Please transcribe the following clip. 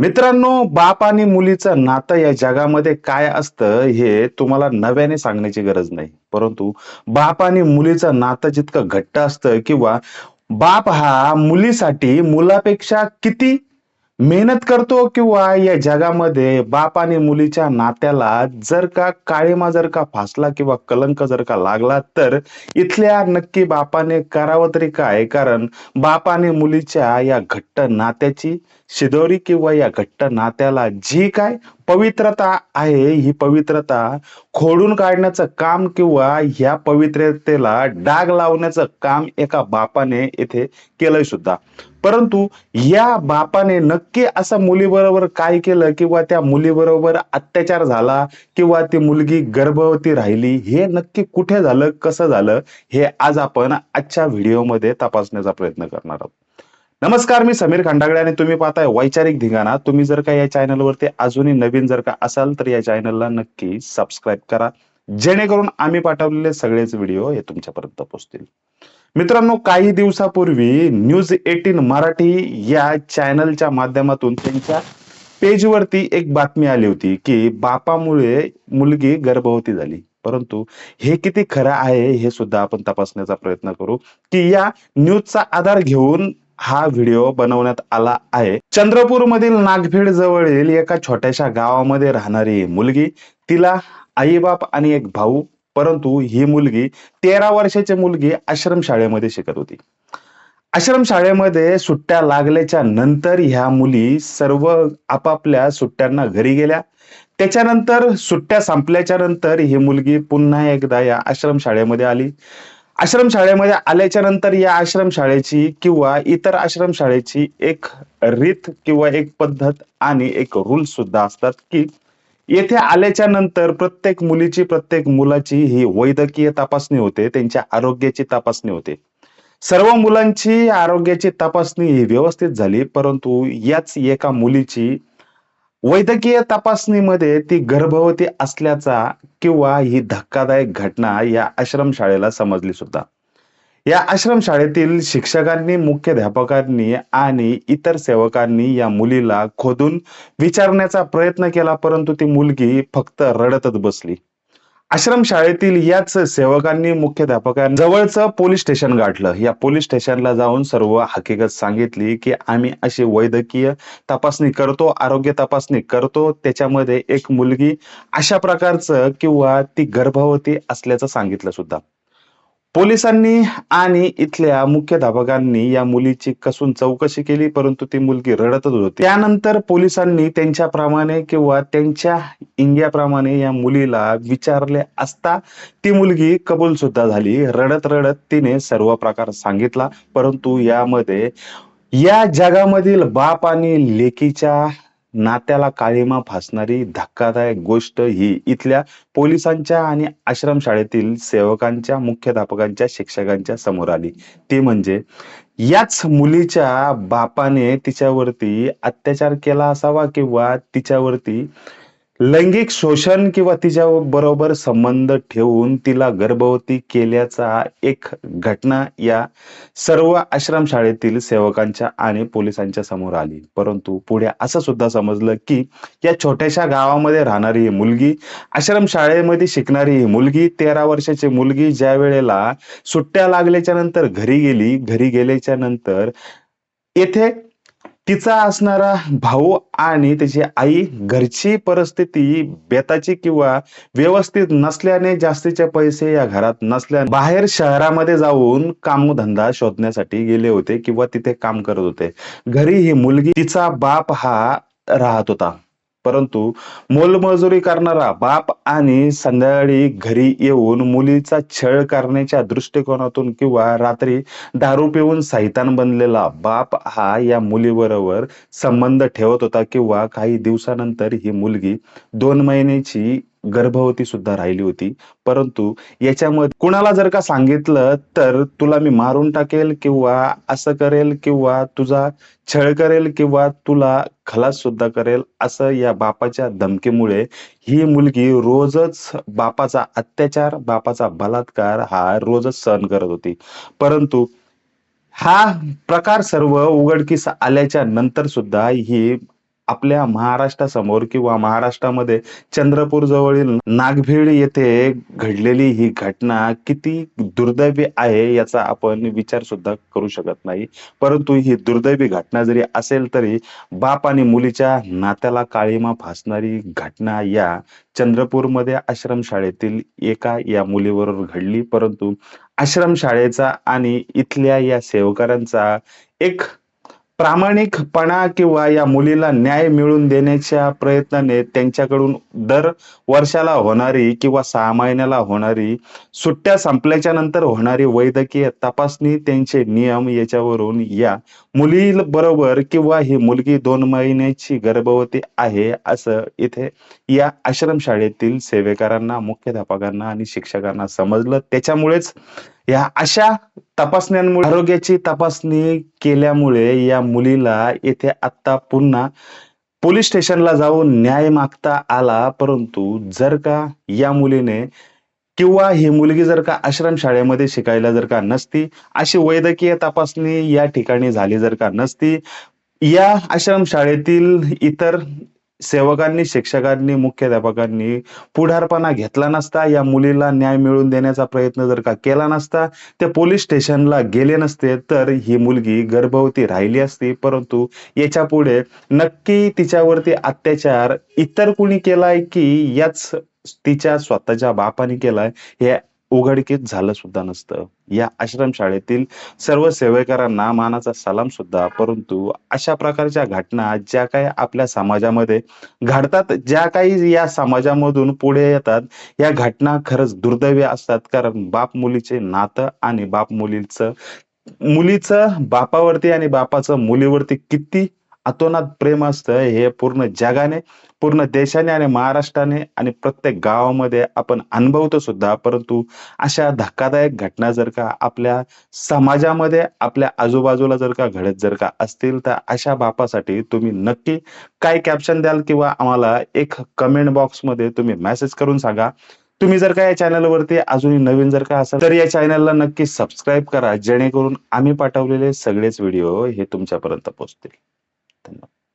मित्रांनो बाप आणि मुलीचं नातं या जगामध्ये काय असतं हे तुम्हाला नव्याने सांगण्याची गरज नाही. परंतु बाप आणि मुलीचं नातं जितकं घट्ट असतं किंवा बाप हा मुलीसाठी मुलापेक्षा किती मेहनत करतो किंवा या जगामध्ये बाप आणि मुलीच्या नात्याला जर का काळीमा जर का फासला किंवा कलंक जर का लागला तर इथल्या नक्की बापाने करावं तरी काय? कारण बाप आणि मुलीच्या या घट्ट नात्याची शिदोरी किंवा या घट्ट नात्याला जी काय पवित्रता आहे ही पवित्रता खोडून काढण्याचं काम किंवा ह्या पवित्रतेला डाग लावण्याचं काम एका बापाने इथे केलंय सुद्धा. परंतु या बापाने नक्की असं मुलीबरोबर काय केलं किंवा त्या मुलीबरोबर अत्याचार झाला किंवा ती मुलगी गर्भवती राहिली हे नक्की कुठे झालं कसं झालं हे आज आपण आजच्या व्हिडिओमध्ये तपासण्याचा प्रयत्न करणार आहोत. नमस्कार मी समीर खंडागडे आणि तुम्ही पाहताय वैचारिक धिंगाणा. तुम्ही जर का या चॅनलवरती अजूनही नवीन जर का असाल तर या चॅनलला नक्की सबस्क्राईब करा. जेणेकरून आम्ही पाठवलेले सगळेच व्हिडिओ हे तुमच्यापर्यंत पोहोचतील. मित्रांनो काही दिवसापूर्वी न्यूज एटीन मराठी या चॅनलच्या माध्यमातून त्यांच्या पेजवरती एक बातमी आली होती की बापामुळे मुलगी गर्भवती झाली. परंतु हे किती खरं आहे हे सुद्धा आपण तपासण्याचा प्रयत्न करू की या न्यूजचा आधार घेऊन हा व्हिडिओ बनवण्यात आला आहे. चंद्रपूर मधील नागभीड जवळील एका छोट्याशा गावामध्ये राहणारी मुलगी तिला आईबाप आणि एक भाऊ परंतु ही मुलगी तेरा वर्षाची मुलगी आश्रम शाळेमध्ये शिकत होती. आश्रम शाळेमध्ये सुट्ट्या लागल्याच्या नंतर ह्या मुली सर्व आपापल्या सुट्ट्यांना घरी गेल्या. त्याच्यानंतर सुट्ट्या संपल्याच्या नंतर ही मुलगी पुन्हा एकदा या आश्रम शाळेमध्ये आली. आश्रम शाळेमध्ये आल्याच्यानंतर या आश्रम शाळेची किंवा इतर आश्रम शाळेची एक रीत किंवा एक पद्धत आणि एक रूल सुद्धा असतात की येथे आल्याच्यानंतर प्रत्येक मुलीची प्रत्येक मुलाची ही वैद्यकीय तपासणी होते त्यांच्या आरोग्याची तपासणी होते. सर्व मुलांची आरोग्याची तपासणी ही व्यवस्थित झाली परंतु याच एका मुलीची वैद्यकीय तपासणीमध्ये ती गर्भवती असल्याचा किंवा ही धक्कादायक घटना या आश्रमशाळेला समजली सुद्धा. या आश्रमशाळेतील शिक्षकांनी मुख्याध्यापकांनी आणि इतर सेवकांनी या मुलीला खोदून विचारण्याचा प्रयत्न केला परंतु ती मुलगी फक्त रडतच बसली. आश्रम शाळेतील याच सेवकांनी मुख्याध्यापकांजवळचं पोलीस स्टेशन गाठलं. या पोलीस स्टेशनला जाऊन सर्व हकीकत सांगितली की आम्ही अशी वैद्यकीय तपासणी करतो आरोग्य तपासणी करतो. त्याच्यामध्ये एक मुलगी अशा प्रकारचं किंवा ती गर्भवती असल्याचं सांगितलं सुद्धा. पोलिसांनी आणि इथल्या मुख्याध्यापकांनी या मुलीची कसून चौकशी केली परंतु ती मुलगी रडतच होती. त्यानंतर पोलिसांनी त्यांच्याप्रमाणे किंवा त्यांच्या इंग्याप्रमाणे या मुलीला विचारले असता ती मुलगी कबूल सुद्धा झाली. रडत रडत तिने सर्व प्रकार सांगितला परंतु यामध्ये या जगामधील बाप आणि लेकीच्या नात्याला काळीमा फासणारी धक्कादायक गोष्ट ही इथल्या पोलिसांच्या आणि आश्रमशाळेतील सेवकांच्या मुख्याध्यापकांच्या शिक्षकांच्या समोर आली. ती म्हणजे याच मुलीच्या बापाने तिच्यावरती अत्याचार केला असावा किंवा तिच्यावरती लैंगिक शोषण किंवा तिच्या बरोबर संबंध ठेवून तिला गर्भवती केल्याचा एक घटना या सर्व आश्रमशाळेतील सेवकांच्या आणि पोलिसांच्या समोर आली. परंतु पुढे असं सुद्धा समजलं की या छोट्याशा गावामध्ये राहणारी ही मुलगी आश्रमशाळेमध्ये शिकणारी ही मुलगी तेरा वर्षाची मुलगी ज्या वेळेला सुट्ट्या लागल्याच्या नंतर घरी गेली घरी गेल्याच्यानंतर येथे तिचा असणारा भाऊ आणि त्याची आई घरची परिस्थिती बेताची किंवा व्यवस्थित नसल्याने जास्तीचे पैसे या घरात नसल्या बाहेर शहरामध्ये जाऊन कामधंदा शोधण्यासाठी गेले होते किंवा तिथे काम करत होते. घरी ही मुलगी तिचा बाप हा राहत होता. परंतु मोलमजुरी करणारा बाप आणि संध्याकाळी घरी येऊन मुलीचा छळ करण्याच्या दृष्टिकोनातून किंवा रात्री दारू पिऊन सैतान बनलेला बाप हा या मुलीबरोबर संबंध ठेवत होता किंवा काही दिवसानंतर ही मुलगी दोन महिन्याची गर्भवती सुद्धा राहिली होती. परंतु याच्यामध्ये कुणाला जर का सांगितलं तर तुला मी मारून टाकेल किंवा असं करेल किंवा तुझा छळ करेल किंवा तुला खलास सुद्धा करेल असं या बापाच्या धमकीमुळे ही मुलगी रोजच बापाचा अत्याचार बापाचा बलात्कार हा रोजच सहन करत होती. परंतु हा प्रकार सर्व उघडकीस आल्याच्यानंतर सुद्धा ही आपल्या महाराष्ट्रासमोर किंवा महाराष्ट्रामध्ये चंद्रपूर जवळील नागभीड येथे घडलेली ही घटना किती दुर्दैवी आहे याचा आपण विचार सुद्धा करू शकत नाही. परंतु ही दुर्दैवी घटना जरी असेल तरी बाप आणि मुलीच्या नात्याला काळीमा फासणारी घटना या चंद्रपूरमध्ये आश्रमशाळेतील एका या मुलीबरोबर घडली. परंतु आश्रमशाळेचा आणि इथल्या या सेवकारांचा एक प्रामाणिकपणा किंवा या मुलीला न्याय मिळवून देण्याच्या प्रयत्नाने त्यांच्याकडून दर वर्षाला होणारी किंवा सहा महिन्याला होणारी सुट्ट्या संपल्याच्या नंतर होणारी वैद्यकीय तपासणी त्यांचे नियम याच्यावरून या मुली बरोबर किंवा ही मुलगी दोन महिन्याची गर्भवती आहे असं इथे या आश्रमशाळेतील सेवेकरांना मुख्याध्यापकांना आणि शिक्षकांना समजलं. त्याच्यामुळेच या अशा तपासण्यांमुळे आरोग्याची तपासणी केल्यामुळे या मुलीला येथे आता पुन्हा पोलीस स्टेशनला जाऊन न्याय मागता आला. परंतु जर का या मुलीने किंवा ही मुलगी जर का आश्रम शाळेमध्ये शिकायला जर का नसती अशी वैद्यकीय तपासणी या ठिकाणी झाली जर का नसती या आश्रम शाळेतील इतर सेवकांनी शिक्षकांनी मुख्याध्यापकांनी पुढारपणा घेतला नसता या मुलीला न्याय मिळवून देण्याचा प्रयत्न जर का केला नसता ते पोलीस स्टेशनला गेले नसते तर ही मुलगी गर्भवती राहिली असती. परंतु याच्यापुढे नक्की तिच्यावरती अत्याचार इतर कुणी केलाय की याच तिच्या स्वतःच्या बापाने केलाय हे उघडकीत झालं सुद्धा नसतं. या आश्रम शाळेतील सर्व सेवेकरांना मानाचा सलाम सुद्धा परंतु अशा प्रकारच्या घटना ज्या काही आपल्या समाजामध्ये घडतात ज्या काही या समाजामधून पुढे येतात या घटना खरंच दुर्दैवी असतात. कारण बाप मुलीचे नातं आणि बाप मुलीचं मुलीचं बापावरती आणि बापाचं मुलीवरती किती अतोनात प्रेम असतं. हे पूर्ण जगाने पूर्ण देशाने आणि महाराष्ट्राने आणि प्रत्येक गावामध्ये आपण अनुभवतो सुद्धा. परंतु अशा धक्कादायक घटना जर का आपल्या समाजामध्ये आपल्या आजूबाजूला जर का घडत जर का असतील तर अशा बापासाठी तुम्ही नक्की काय कॅप्शन द्याल किंवा आम्हाला एक कमेंट बॉक्समध्ये तुम्ही मेसेज करून सांगा. तुम्ही जर का या चॅनलवरती अजूनही नवीन जर का असाल तर या चॅनलला नक्की सबस्क्राईब करा. जेणेकरून आम्ही पाठवलेले सगळेच व्हिडिओ हे तुमच्यापर्यंत पोहोचतील.